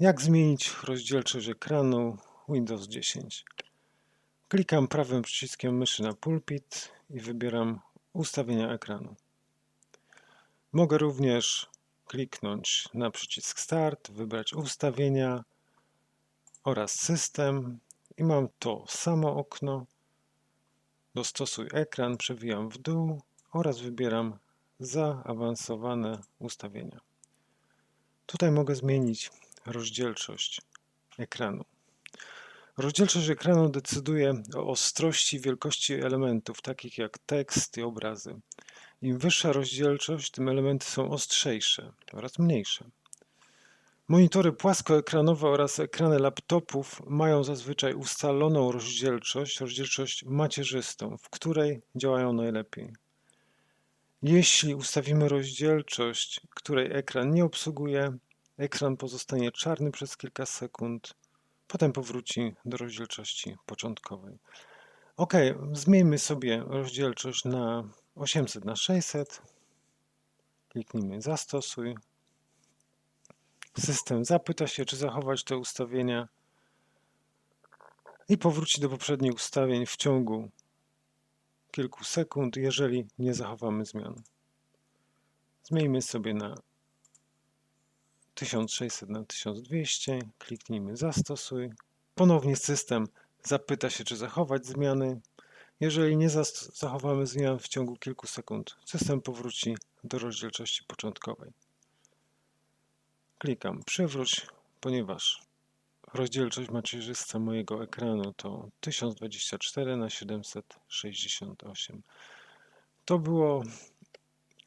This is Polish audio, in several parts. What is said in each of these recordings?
Jak zmienić rozdzielczość ekranu Windows 10? Klikam prawym przyciskiem myszy na pulpit i wybieram ustawienia ekranu. Mogę również kliknąć na przycisk Start, wybrać ustawienia oraz system i mam to samo okno. Dostosuj ekran, przewijam w dół oraz wybieram zaawansowane ustawienia. Tutaj mogę zmienić rozdzielczość ekranu. Rozdzielczość ekranu decyduje o ostrości i wielkości elementów, takich jak tekst i obrazy. Im wyższa rozdzielczość, tym elementy są ostrzejsze oraz mniejsze. Monitory płaskoekranowe oraz ekrany laptopów mają zazwyczaj ustaloną rozdzielczość, rozdzielczość macierzystą, w której działają najlepiej. Jeśli ustawimy rozdzielczość, której ekran nie obsługuje, ekran pozostanie czarny przez kilka sekund, potem powróci do rozdzielczości początkowej. Ok, zmieńmy sobie rozdzielczość na 800 na 600. Kliknijmy zastosuj. System zapyta się, czy zachować te ustawienia i powróci do poprzednich ustawień w ciągu kilku sekund, jeżeli nie zachowamy zmian. Zmieńmy sobie na 1600 na 1200, kliknijmy zastosuj. Ponownie system zapyta się, czy zachować zmiany. Jeżeli nie zachowamy zmian w ciągu kilku sekund, system powróci do rozdzielczości początkowej. Klikam przywróć, ponieważ rozdzielczość macierzysta mojego ekranu to 1024 na 768. To było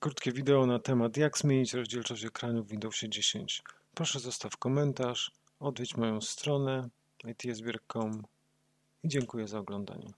krótkie wideo na temat jak zmienić rozdzielczość ekranu w Windowsie 10. Proszę zostaw komentarz, odwiedź moją stronę itsbierg.com i dziękuję za oglądanie.